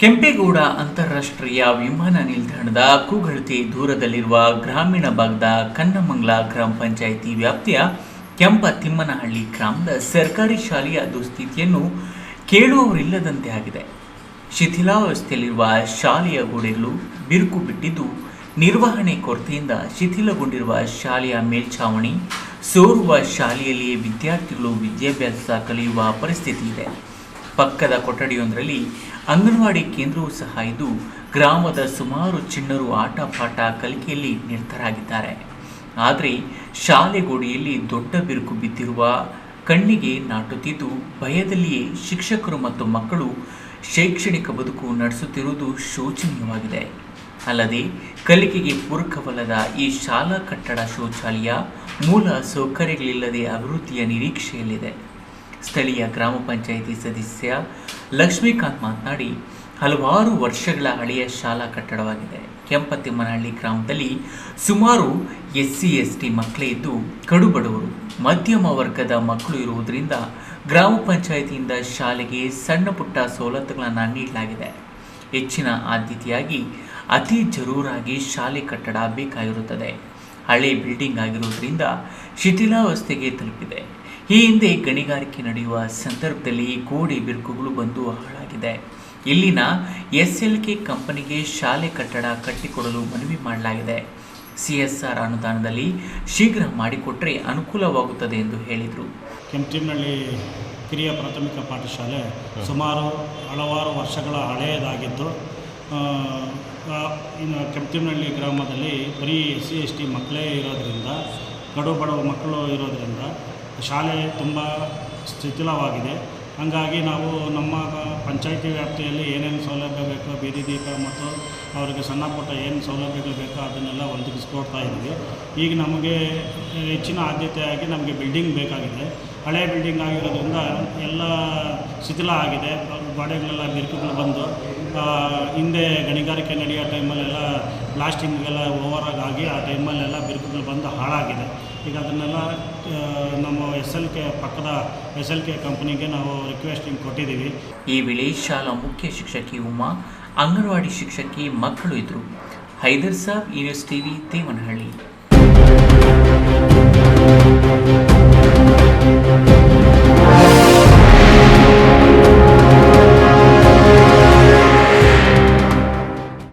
ಕುಂದಗೋಳ ಅಂತಾರಾಷ್ಟ್ರೀಯ ವಿಮಾನ ನಿಲ್ದಾಣದ ಕುಗಳತಿ ದೂರದಲ್ಲಿರುವ ಗ್ರಾಮೀಣ ಭಾಗದ ಕನ್ನಮಂಗ್ಲ ಗ್ರಾಮ ಪಂಚಾಯಿತಿ ವ್ಯಾಪ್ತಿಯ ಕೆಂಪ ತಿಮ್ಮನಹಳ್ಳಿ ಗ್ರಾಮದ ಸರ್ಕಾರಿ ಶಾಲೆಯ ದುಸ್ಥಿತಿಯನ್ನು ಕೇಳುವವರಿಲ್ಲದಂತೆ ಆಗಿದೆ. ಶಿಥಿಲಾವಸ್ಥೆಯಲ್ಲಿರುವ ಶಾಲೆಯ ಗೋಡೆಗಳು ಬಿರುಕು ಬಿಟ್ಟಿದ್ದು, ನಿರ್ವಹಣೆ ಕೊರತೆಯಿಂದ ಶಿಥಿಲಗೊಂಡಿರುವ ಶಾಲೆಯ ಮೇಲ್ಛಾವಣಿ, ಸೋರುವ ಶಾಲೆಯಲ್ಲಿಯೇ ವಿದ್ಯಾರ್ಥಿಗಳು ವಿದ್ಯಾಭ್ಯಾಸ ಕಲಿಯುವ ಪರಿಸ್ಥಿತಿ ಇದೆ. ಪಕ್ಕದ ಕೊಠಡಿಯೊಂದರಲ್ಲಿ ಅಂಗನವಾಡಿ ಕೇಂದ್ರವೂ ಸಹ ಇದ್ದು, ಗ್ರಾಮದ ಸುಮಾರು ಚಿಣ್ಣರು ಆಟ ಪಾಠ ಕಲಿಕೆಯಲ್ಲಿ ನಿರತರಾಗಿದ್ದಾರೆ. ಆದರೆ, ಶಾಲೆ ಗೋಡೆಯಲ್ಲಿ ದೊಡ್ಡ ಬಿರುಕು ಬಿದ್ದಿರುವ ಕಣ್ಣಿಗೆ ನಾಟುತ್ತಿದ್ದು, ಭಯದಲ್ಲಿಯೇ ಶಿಕ್ಷಕರು ಮತ್ತು ಮಕ್ಕಳು ಶೈಕ್ಷಣಿಕ ಬದುಕು ನಡೆಸುತ್ತಿರುವುದು ಶೋಚನೀಯವಾಗಿದೆ. ಅಲ್ಲದೆ, ಕಲಿಕೆಗೆ ಪೂರಕವಲ್ಲದ ಈ ಶಾಲಾ ಕಟ್ಟಡ ಶೌಚಾಲಯ ಮೂಲ ಸೌಕರ್ಯಗಳಿಲ್ಲದೆ ಅಭಿವೃದ್ಧಿಯ ನಿರೀಕ್ಷೆಯಲ್ಲಿದೆ. ಸ್ಥಳೀಯ ಗ್ರಾಮ ಪಂಚಾಯಿತಿ ಸದಸ್ಯ ಲಕ್ಷ್ಮೀಕಾಂತ್ ಮಾತನಾಡಿ, ಹಲವಾರು ವರ್ಷಗಳ ಹಳೆಯ ಶಾಲಾ ಕಟ್ಟಡವಾಗಿದೆ. ಕೆಂಪತಿಮ್ಮನಹಳ್ಳಿ ಗ್ರಾಮದಲ್ಲಿ ಸುಮಾರು ಎಸ್ ಸಿ ಎಸ್ ಟಿ ಮಕ್ಕಳೇ ಇದ್ದು ಕಡುಬಡವರು. ಮಧ್ಯಮ ವರ್ಗದ ಮಕ್ಕಳು ಇರುವುದರಿಂದ ಗ್ರಾಮ ಪಂಚಾಯಿತಿಯಿಂದ ಶಾಲೆಗೆ ಸಣ್ಣ ಪುಟ್ಟ ಸವಲತ್ತುಗಳನ್ನು ನೀಡಲಾಗಿದೆ. ಹೆಚ್ಚಿನ ಆದ್ಯತೆಯಾಗಿ ಅತಿ ಜರೂರಾಗಿ ಶಾಲೆ ಕಟ್ಟಡ ಬೇಕಾಗಿರುತ್ತದೆ. ಹಳೆ ಬಿಲ್ಡಿಂಗ್ ಆಗಿರುವುದರಿಂದ ಶಿಥಿಲಾವಸ್ಥೆಗೆ ತಲುಪಿದೆ. ಈ ಹಿಂದೆ ಗಣಿಗಾರಿಕೆ ನಡೆಯುವ ಸಂದರ್ಭದಲ್ಲಿ ಗೋಡೆ ಬಿರುಕುಗಳು ಬಂದು ಹಾಳಾಗಿದೆ. ಇಲ್ಲಿನ ಎಸ್ ಎಲ್ ಕೆ ಕಂಪನಿಗೆ ಶಾಲೆ ಕಟ್ಟಡ ಕಟ್ಟಿಕೊಡಲು ಮನವಿ ಮಾಡಲಾಗಿದೆ. ಸಿ ಎಸ್ ಆರ್ ಅನುದಾನದಲ್ಲಿ ಶೀಘ್ರ ಮಾಡಿಕೊಟ್ಟರೆ ಅನುಕೂಲವಾಗುತ್ತದೆ ಎಂದು ಹೇಳಿದರು. ಕೆಂಪಟಿನಹಳ್ಳಿ ಕಿರಿಯ ಪ್ರಾಥಮಿಕ ಪಾಠಶಾಲೆ ಸುಮಾರು ಹಲವಾರು ವರ್ಷಗಳ ಹಳೆಯದಾಗಿದ್ದು ಇನ್ನು ಕೆಂಪಟಿನಹಳ್ಳಿ ಗ್ರಾಮದಲ್ಲಿ ಬರೀ ಎಸ್ ಸಿ ಎಸ್ ಟಿ ಮಕ್ಕಳೇ ಇರೋದರಿಂದ ಕಡು ಬಡವ ಮಕ್ಕಳು ಇರೋದರಿಂದ ಶಾಲೆ ತುಂಬ ಶಿಥಿಲವಾಗಿದೆ. ಹಾಗಾಗಿ ನಾವು ನಮ್ಮ ಪಂಚಾಯಿತಿ ವ್ಯಾಪ್ತಿಯಲ್ಲಿ ಏನೇನು ಸೌಲಭ್ಯ ಬೇಕೋ ಬೀದಿ ದೀಪ ಮತ್ತು ಅವರಿಗೆ ಸಣ್ಣ ಪುಟ್ಟ ಏನು ಸೌಲಭ್ಯಗಳು ಬೇಕೋ ಅದನ್ನೆಲ್ಲ ಒದಗಿಸ್ಕೊಡ್ತಾ ಇದ್ದೀವಿ. ಈಗ ನಮಗೆ ಹೆಚ್ಚಿನ ಆದ್ಯತೆಯಾಗಿ ನಮಗೆ ಬಿಲ್ಡಿಂಗ್ ಬೇಕಾಗಿದೆ. ಹಳೆ ಬಿಲ್ಡಿಂಗ್ ಆಗಿರೋದ್ರಿಂದ ಎಲ್ಲ ಶಿಥಿಲ ಆಗಿದೆ. ಗೋಡೆಗಳೆಲ್ಲ ಬಿರುಕುಗಳು ಬಂದು ಹಿಂದೆ ಗಣಿಗಾರಿಕೆ ನಡೆಯೋ ಟೈಮಲ್ಲೆಲ್ಲ ಬ್ಲಾಸ್ಟಿಂಗ್ಗೆಲ್ಲ ಓವರಾಗಿ ಆಗಿ ಆ ಟೈಮಲ್ಲೆಲ್ಲ ಬಿರುಕುಗಳು ಬಂದು ಹಾಳಾಗಿದೆ. ಈಗ ಅದನ್ನೆಲ್ಲ ನಮ್ಮ ಎಸ್ ಎಲ್ ಕೆ ಪಕ್ಕದ ಎಸ್ ಎಲ್ ಕೆ ಕಂಪ್ನಿಗೆ ನಾವು ರಿಕ್ವೆಸ್ಟಿಂಗ್ ಕೊಟ್ಟಿದ್ದೀವಿ. ಈ ವೇಳೆ ಶಾಲಾ ಮುಖ್ಯ ಶಿಕ್ಷಕಿ ಉಮಾ, ಅಂಗನವಾಡಿ ಶಿಕ್ಷಕಿ ಮಕ್ಕಳು ಇದ್ದರು ಹೈದರ್ ಸಾಬ್ ನ್ಯೂಸ್ ಟಿವಿ ತೇವನಹಳ್ಳಿ.